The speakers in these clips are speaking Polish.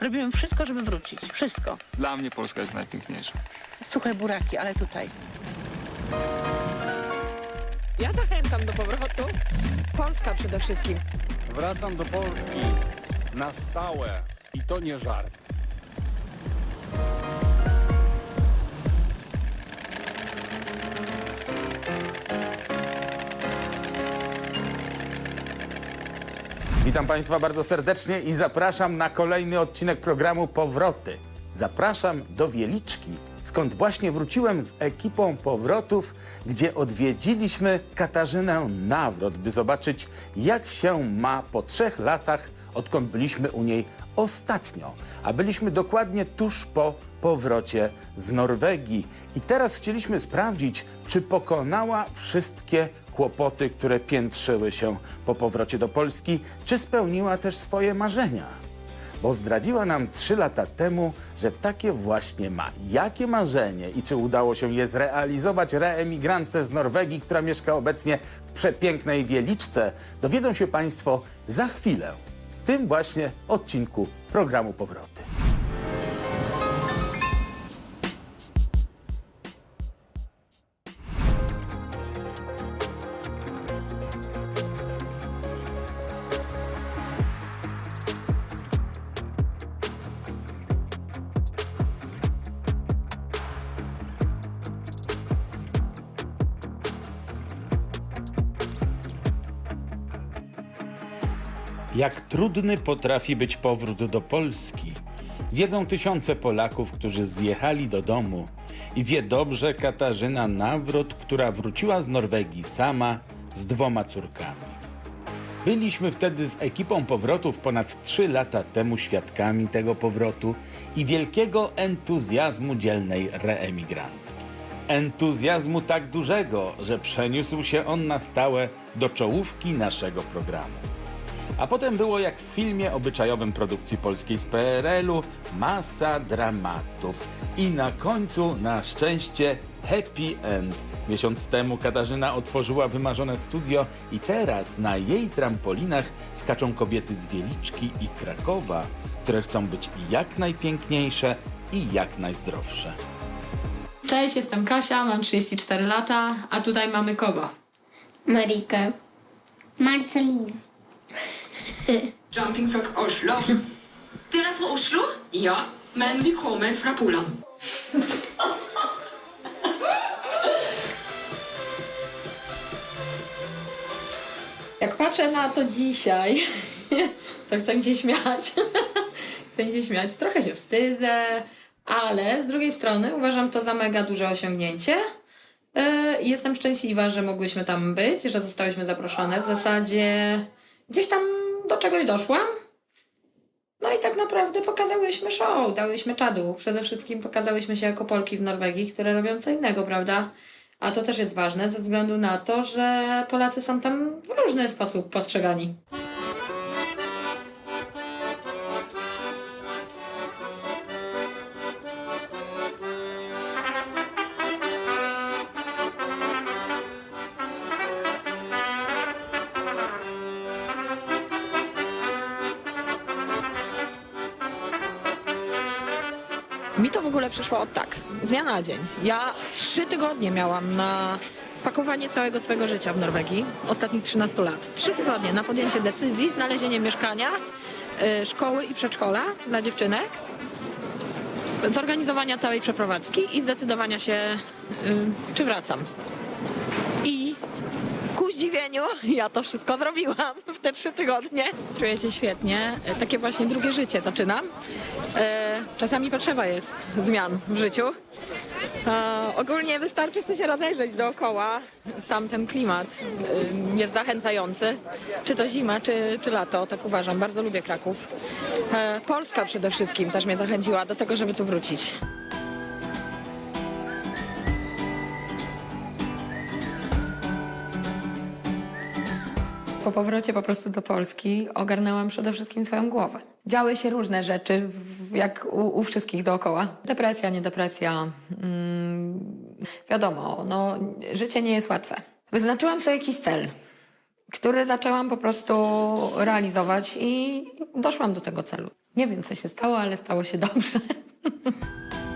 Robimy wszystko, żeby wrócić. Wszystko. Dla mnie Polska jest najpiękniejsza. Słuchaj, buraki, ale tutaj. Ja zachęcam do powrotu. Polska przede wszystkim. Wracam do Polski na stałe i to nie żart. Witam Państwa bardzo serdecznie i zapraszam na kolejny odcinek programu Powroty. Zapraszam do Wieliczki, skąd właśnie wróciłem z ekipą powrotów, gdzie odwiedziliśmy Katarzynę Nawrot, by zobaczyć, jak się ma po trzech latach, odkąd byliśmy u niej ostatnio. A byliśmy dokładnie tuż po powrocie z Norwegii. I teraz chcieliśmy sprawdzić, czy pokonała wszystkie kłopoty, które piętrzyły się po powrocie do Polski, czy spełniła też swoje marzenia. Bo zdradziła nam trzy lata temu, że takie właśnie ma. Jakie marzenie i czy udało się je zrealizować reemigrantce z Norwegii, która mieszka obecnie w przepięknej Wieliczce, dowiedzą się Państwo za chwilę. W tym właśnie odcinku programu Powroty. Jak trudny potrafi być powrót do Polski. Wiedzą tysiące Polaków, którzy zjechali do domu i wie dobrze Katarzyna Nawrot, która wróciła z Norwegii sama z dwoma córkami. Byliśmy wtedy z ekipą powrotów ponad trzy lata temu świadkami tego powrotu i wielkiego entuzjazmu dzielnej reemigrantki. Entuzjazmu tak dużego, że przeniósł się on na stałe do czołówki naszego programu. A potem było jak w filmie obyczajowym produkcji polskiej z PRL-u, masa dramatów. I na końcu, na szczęście, happy end. Miesiąc temu Katarzyna otworzyła wymarzone studio i teraz na jej trampolinach skaczą kobiety z Wieliczki i Krakowa, które chcą być jak najpiękniejsze i jak najzdrowsze. Cześć, jestem Kasia, mam 34 lata, a tutaj mamy kogo? Marika. Marcelina. Jumping fra Oslo. Dere er fra Oslo? Ja, men vi kommer fra Polen. Jak patrzę na to dzisiaj, to chcę się śmiać. chcę się śmiać. Trochę się wstydzę, ale z drugiej strony uważam to za mega duże osiągnięcie. I Jestem szczęśliwa, że mogłyśmy tam być, że zostałyśmy zaproszone. W zasadzie gdzieś tam do czegoś doszłam. No i tak naprawdę pokazałyśmy show, dałyśmy czadu. Przede wszystkim pokazałyśmy się jako Polki w Norwegii, które robią co innego, prawda? A to też jest ważne ze względu na to, że Polacy są tam w różny sposób postrzegani. Mi to w ogóle przyszło od tak, z dnia na dzień. Ja trzy tygodnie miałam na spakowanie całego swojego życia w Norwegii, ostatnich 13 lat. Trzy tygodnie na podjęcie decyzji, znalezienie mieszkania, y, szkoły i przedszkola dla dziewczynek, zorganizowania całej przeprowadzki i zdecydowania się, y, czy wracam. Ja to wszystko zrobiłam w te trzy tygodnie. Czuję się świetnie. Takie właśnie drugie życie zaczynam. E, Czasami potrzeba jest zmian w życiu. E, Ogólnie wystarczy tu się rozejrzeć dookoła. Sam ten klimat e, jest zachęcający. Czy to zima, czy, czy lato, tak uważam. Bardzo lubię Kraków. Polska przede wszystkim też mnie zachęciła do tego, żeby tu wrócić. Po powrocie po prostu do Polski ogarnęłam przede wszystkim swoją głowę. Działy się różne rzeczy, jak u, u wszystkich dookoła. Depresja, nie depresja. Mm, wiadomo, no, życie nie jest łatwe. Wyznaczyłam sobie jakiś cel, który zaczęłam po prostu realizować i doszłam do tego celu. Nie wiem, co się stało, ale stało się dobrze.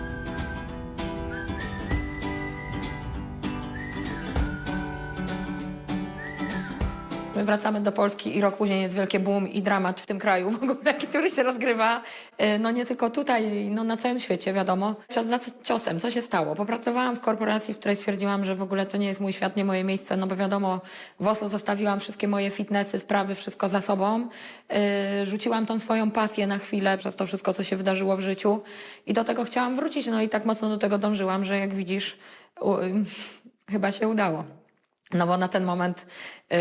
My wracamy do Polski i rok później jest wielkie boom i dramat w tym kraju w ogóle, który się rozgrywa. e, No nie tylko tutaj, no na całym świecie, wiadomo. Cios za ciosem, co się stało? Popracowałam w korporacji, w której stwierdziłam, że w ogóle to nie jest mój świat, nie moje miejsce, no bo wiadomo, w Oslo zostawiłam wszystkie moje fitnessy, sprawy, wszystko za sobą. E, Rzuciłam tą swoją pasję na chwilę przez to wszystko, co się wydarzyło w życiu i do tego chciałam wrócić, no i tak mocno do tego dążyłam, że jak widzisz, chyba się udało. No bo na ten moment,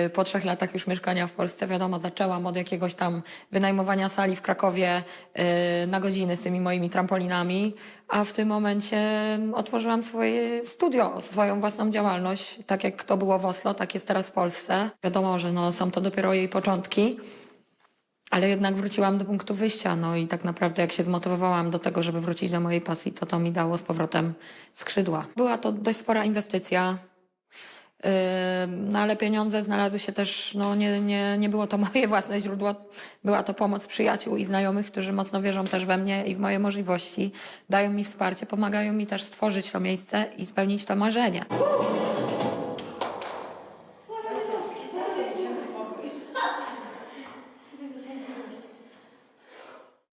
y, po trzech latach już mieszkania w Polsce, wiadomo, zaczęłam od jakiegoś tam wynajmowania sali w Krakowie y, na godziny z tymi moimi trampolinami, a w tym momencie otworzyłam swoje studio, swoją własną działalność. Tak jak to było w Oslo, tak jest teraz w Polsce. Wiadomo, że no, są to dopiero jej początki. Ale jednak wróciłam do punktu wyjścia, no i tak naprawdę jak się zmotywowałam do tego, żeby wrócić do mojej pasji, to to mi dało z powrotem skrzydła. Była to dość spora inwestycja, No ale pieniądze znalazły się też, no nie, nie, nie było to moje własne źródło, była to pomoc przyjaciół i znajomych, którzy mocno wierzą też we mnie i w moje możliwości, dają mi wsparcie, pomagają mi też stworzyć to miejsce i spełnić to marzenie.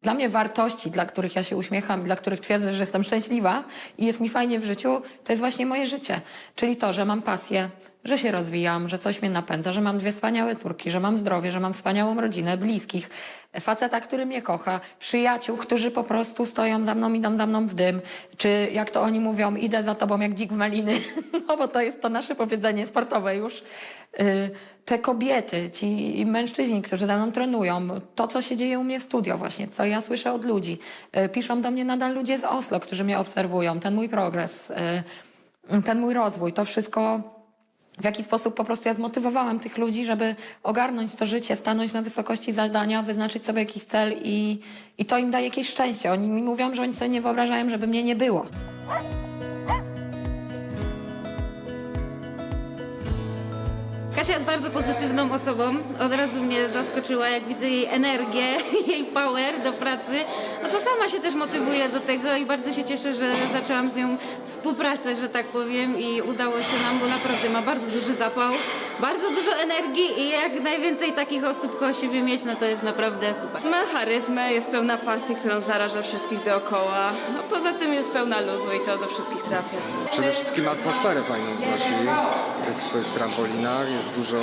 Dla mnie wartości, dla których ja się uśmiecham, dla których twierdzę, że jestem szczęśliwa i jest mi fajnie w życiu, to jest właśnie moje życie. Czyli to, że mam pasję, że się rozwijam, że coś mnie napędza, że mam dwie wspaniałe córki, że mam zdrowie, że mam wspaniałą rodzinę, bliskich, faceta, który mnie kocha, przyjaciół, którzy po prostu stoją za mną, idą za mną w dym, czy jak to oni mówią, idę za tobą jak dzik w maliny, no bo to jest to nasze powiedzenie sportowe już. Y, Te kobiety, ci mężczyźni, którzy ze mną trenują, to, co się dzieje u mnie w studio właśnie, co ja słyszę od ludzi. Y, Piszą do mnie nadal ludzie z Oslo, którzy mnie obserwują, ten mój progres, y, ten mój rozwój, to wszystko w jaki sposób po prostu ja zmotywowałam tych ludzi, żeby ogarnąć to życie, stanąć na wysokości zadania, wyznaczyć sobie jakiś cel i, i to im daje jakieś szczęście. Oni mi mówią, że oni sobie nie wyobrażają, żeby mnie nie było. Kasia jest bardzo pozytywną osobą. Od razu mnie zaskoczyła, jak widzę jej energię, jej power do pracy. No to sama się też motywuje do tego i bardzo się cieszę, że zaczęłam z nią współpracę, że tak powiem i udało się nam, bo naprawdę ma bardzo duży zapał, bardzo dużo energii i jak najwięcej takich osób koło siebie mieć, no to jest naprawdę super. Ma charyzmę, jest pełna pasji, którą zaraża wszystkich dookoła. No, poza tym jest pełna luzu i to do wszystkich trafia. Przede wszystkim atmosferę fajną znosi w tych swoich trampolinach. Jest dużo,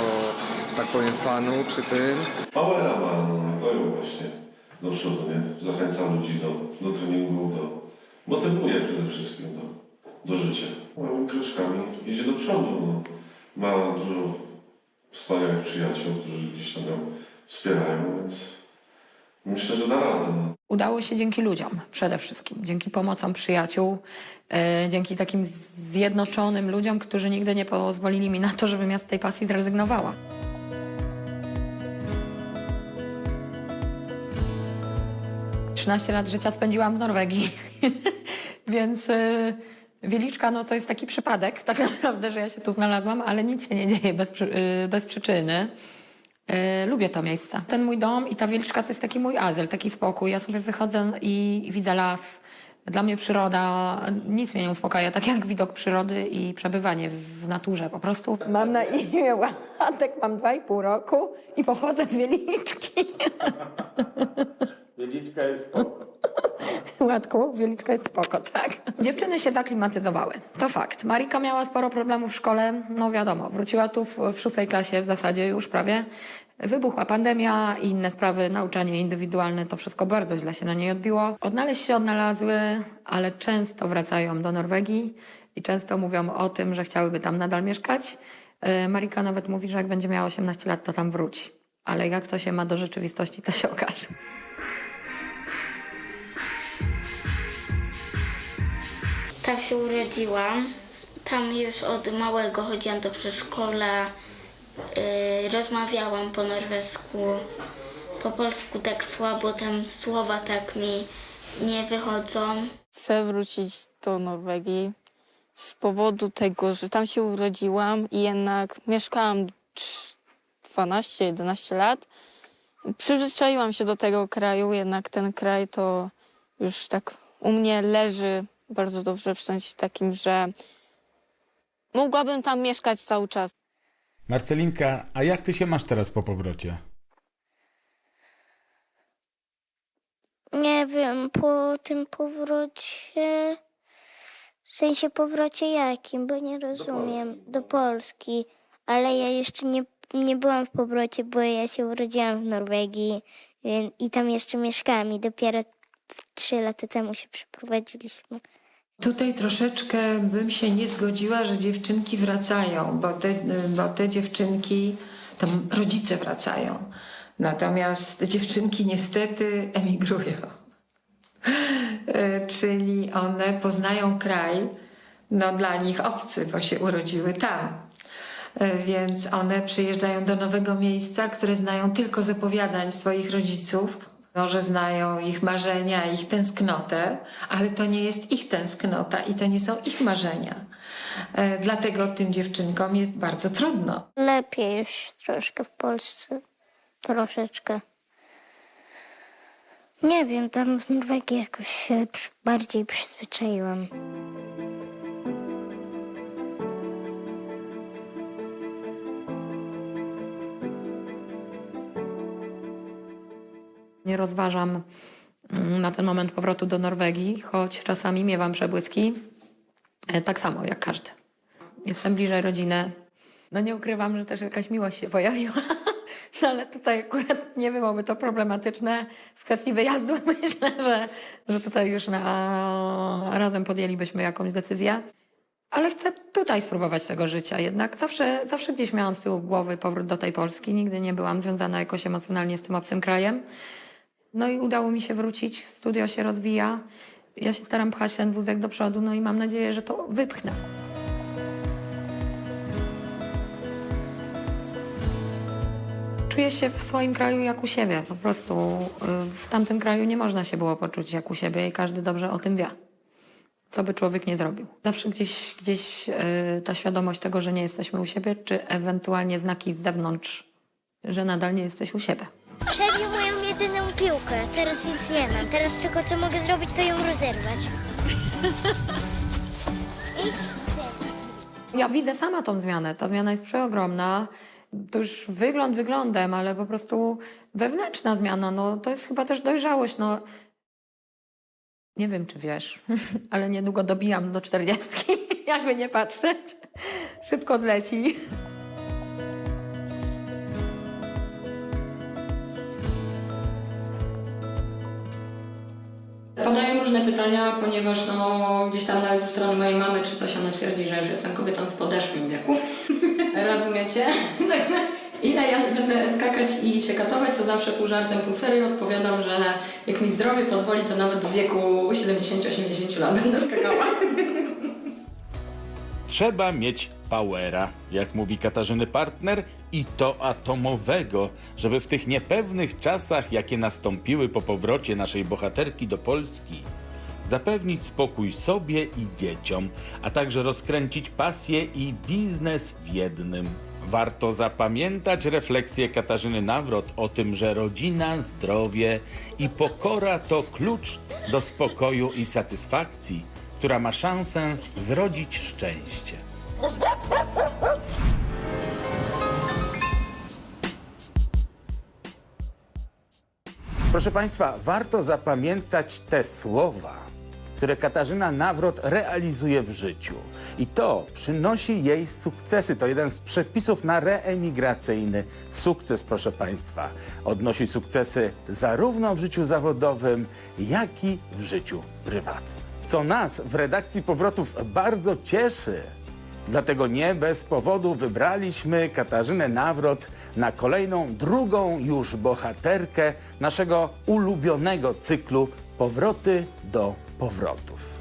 tak powiem, fanów przy tym. Powera ma, no to właśnie do przodu, nie? Zachęca ludzi do, do treningów, do, motywuje przede wszystkim do, do życia. Małymi kroczkami idzie do przodu, no. Ma dużo wspaniałych przyjaciół, którzy gdzieś tam ją wspierają, więc myślę, że da radę. No. Udało się dzięki ludziom przede wszystkim, dzięki pomocom przyjaciół, e, dzięki takim zjednoczonym ludziom, którzy nigdy nie pozwolili mi na to, żebym ja z tej pasji zrezygnowała. Trzynaście lat życia spędziłam w Norwegii, więc e, Wieliczka no to jest taki przypadek tak naprawdę, że ja się tu znalazłam, ale nic się nie dzieje bez, e, bez przyczyny. E, lubię to miejsce. Ten mój dom i ta wieliczka to jest taki mój azyl, taki spokój. Ja sobie wychodzę i, widzę las. Dla mnie przyroda, nic mnie nie uspokaja, tak jak widok przyrody i przebywanie w, naturze. Po prostu mam na imię Łatek, mam dwa i pół roku i pochodzę z Wieliczki. Wieliczka jest. Łatku, Wieliczka jest spoko, tak. Dziewczyny się zaklimatyzowały. To fakt. Marika miała sporo problemów w szkole, no wiadomo. Wróciła tu w, w szóstej klasie w zasadzie już prawie. Wybuchła pandemia i inne sprawy, nauczanie indywidualne, to wszystko bardzo źle się na niej odbiło. Odnaleźć się odnalazły, ale często wracają do Norwegii i często mówią o tym, że chciałyby tam nadal mieszkać. E, Marika nawet mówi, że jak będzie miała 18 lat, to tam wróci. Ale jak to się ma do rzeczywistości, to się okaże. Tam się urodziłam. Tam już od małego chodziłam do przedszkola. Yy, rozmawiałam po norwesku. Po polsku tak słabo, tam słowa tak mi nie wychodzą. Chcę wrócić do Norwegii z powodu tego, że tam się urodziłam i jednak mieszkałam 12-11 lat Przyzwyczaiłam się do tego kraju, jednak ten kraj to już tak u mnie leży bardzo dobrze, w sensie takim, że mogłabym tam mieszkać cały czas. Marcelinka, a jak ty się masz teraz po powrocie? Nie wiem, po tym powrocie. W sensie powrocie jakim, bo nie rozumiem. Do Polski. Ale ja jeszcze nie, nie byłam w powrocie, bo ja się urodziłam w Norwegii więc, i tam jeszcze mieszkałam i dopiero trzy lata temu się przeprowadziliśmy. Tutaj troszeczkę bym się nie zgodziła, że dziewczynki wracają, bo te, bo te dziewczynki, tam rodzice wracają. Natomiast dziewczynki niestety emigrują. E, Czyli one poznają kraj, no dla nich obcy, bo się urodziły tam. E, Więc one przyjeżdżają do nowego miejsca, które znają tylko z opowiadań swoich rodziców. Może znają ich marzenia, ich tęsknotę, ale to nie jest ich tęsknota i to nie są ich marzenia. E, Dlatego tym dziewczynkom jest bardzo trudno. Lepiej już troszkę w Polsce. Troszeczkę. Nie wiem, tam w Norwegii jakoś się bardziej przyzwyczaiłam. Nie rozważam mm, na ten moment powrotu do Norwegii, choć czasami miewam przebłyski. E, Tak samo jak każdy. Jestem bliżej rodziny. No nie ukrywam, że też jakaś miłość się pojawiła. No ale tutaj akurat nie byłoby to problematyczne. W kwestii wyjazdu myślę, że, że tutaj już na, razem podjęlibyśmy jakąś decyzję. Ale chcę tutaj spróbować tego życia. Jednak zawsze, zawsze gdzieś miałam z tyłu głowy powrót do tej Polski. Nigdy nie byłam związana jakoś emocjonalnie z tym obcym krajem. No i udało mi się wrócić, studio się rozwija. Ja się staram pchać ten wózek do przodu, no i mam nadzieję, że to wypchnę. Czuję się w swoim kraju jak u siebie. Po prostu y, w tamtym kraju nie można się było poczuć jak u siebie i każdy dobrze o tym wie. Co by człowiek nie zrobił. Zawsze gdzieś, gdzieś y, ta świadomość tego, że nie jesteśmy u siebie, czy ewentualnie znaki z zewnątrz, że nadal nie jesteś u siebie. Przebił moją jedyną piłkę. Teraz nic nie mam. Teraz tylko co mogę zrobić, to ją rozerwać. Ja widzę sama tą zmianę. Ta zmiana jest przeogromna. To już wygląd wyglądem, ale po prostu wewnętrzna zmiana. No, to jest chyba też dojrzałość. No. Nie wiem, czy wiesz, ale niedługo dobijam do czterdziestki, jakby nie patrzeć. Szybko zleci. Padają różne pytania, ponieważ no, gdzieś tam nawet ze strony mojej mamy czy coś ona twierdzi, że już jestem kobietą w podeszłym wieku. Rozumiecie? Ile ja będę skakać i się katować, to zawsze pół żartem, pół serio odpowiadam, że jak mi zdrowie pozwoli, to nawet do wieku 70-80 lat będę skakała. Trzeba mieć powera, jak mówi Katarzyny partner, i to atomowego, żeby w tych niepewnych czasach, jakie nastąpiły po powrocie naszej bohaterki do Polski, zapewnić spokój sobie i dzieciom, a także rozkręcić pasję i biznes w jednym. Warto zapamiętać refleksję Katarzyny Nawrot o tym, że rodzina, zdrowie i pokora to klucz do spokoju i satysfakcji, która ma szansę zrodzić szczęście. Proszę Państwa, warto zapamiętać te słowa, które Katarzyna Nawrot realizuje w życiu. I to przynosi jej sukcesy. To jeden z przepisów na reemigracyjny sukces, proszę Państwa. Odnosi sukcesy zarówno w życiu zawodowym, jak i w życiu prywatnym. Co nas w redakcji powrotów bardzo cieszy, Dlatego nie bez powodu wybraliśmy Katarzynę Nawrot na kolejną, drugą już bohaterkę naszego ulubionego cyklu Powroty do powrotów.